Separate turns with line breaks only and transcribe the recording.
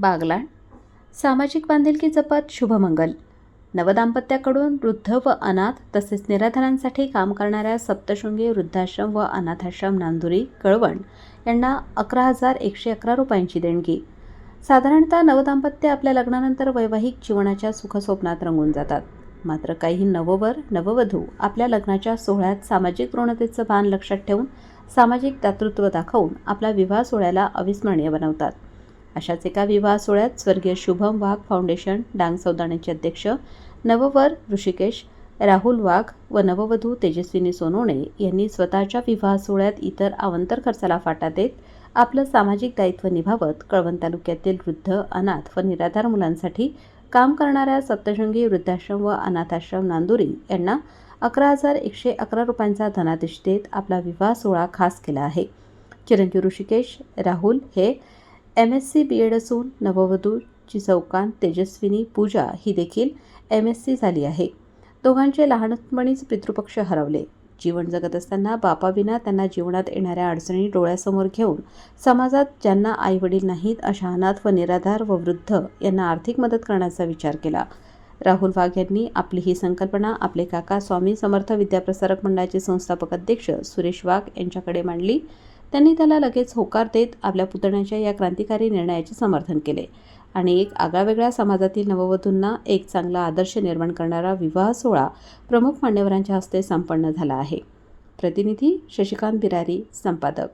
बागलाण सामाजिक बांधिलकी जपत शुभमंगल. नवदाम्पत्याकडून वृद्ध व अनाथ तसेच निराधारांसाठी काम करणाऱ्या सप्तशृंगी वृद्धाश्रम व अनाथाश्रम नांदुरी कळवण यांना अकरा हजार एकशे अकरा रुपयांची देणगी. साधारणतः नवदाम्पत्य आपल्या लग्नानंतर वैवाहिक जीवनाच्या सुखस्वप्नात रंगून जातात. मात्र काही नववर नववधू आपल्या लग्नाच्या सोहळ्यात सामाजिक ऋणतेचं भान लक्षात ठेवून सामाजिक दातृत्व दाखवून आपला विवाह सोहळ्याला अविस्मरणीय बनवतात. अशाच एका विवाह सोहळ्यात स्वर्गीय शुभम वाघ फाउंडेशन डांग सौदाण्याचे अध्यक्ष नववर ऋषिकेश राहुल वाघ व नववधू तेजस्विनी सोनवणे यांनी स्वतःच्या विवाह सोहळ्यात इतर आवंतर खर्चाला फाटा देत आपलं सामाजिक दायित्व निभावत कळवण तालुक्यातील वृद्ध अनाथ व निराधार मुलांसाठी काम करणाऱ्या सप्तशृंगी वृद्धाश्रम व अनाथाश्रम नांदुरी यांना अकरा हजार एकशे अकरा रुपयांचा धनादेश देत आपला विवाह सोहळा खास केला आहे. चिरंजीव ऋषिकेश राहुल हे M S C B Ed असून नववधूची चौकान तेजस्विनी पूजा ही देखील एम एस सी झाली आहे. दोघांचे लहानपणीच पितृपक्ष हरवले. जीवन जगत असताना बापाविना त्यांना जीवनात येणाऱ्या अडचणी डोळ्यासमोर घेऊन समाजात ज्यांना आईवडील नाहीत अशा अनाथ व निराधार व वृद्ध यांना आर्थिक मदत करण्याचा विचार केला. राहुल वाघ यांनी आपली ही संकल्पना आपले काका स्वामी समर्थ विद्याप्रसारक मंडळाचे संस्थापक अध्यक्ष सुरेश वाघ यांच्याकडे मांडली. त्यांनी त्याला लगेच होकार देत आपल्या पुतण्याच्या या क्रांतिकारी निर्णयाचे समर्थन केले. आणि एक आगळावेगळ्या समाजातील नववधूंना एक चांगला आदर्श निर्माण करणारा विवाह सोहळा प्रमुख मान्यवरांच्या हस्ते संपन्न झाला आहे. प्रतिनिधी शशिकांत बिरारी संपादक.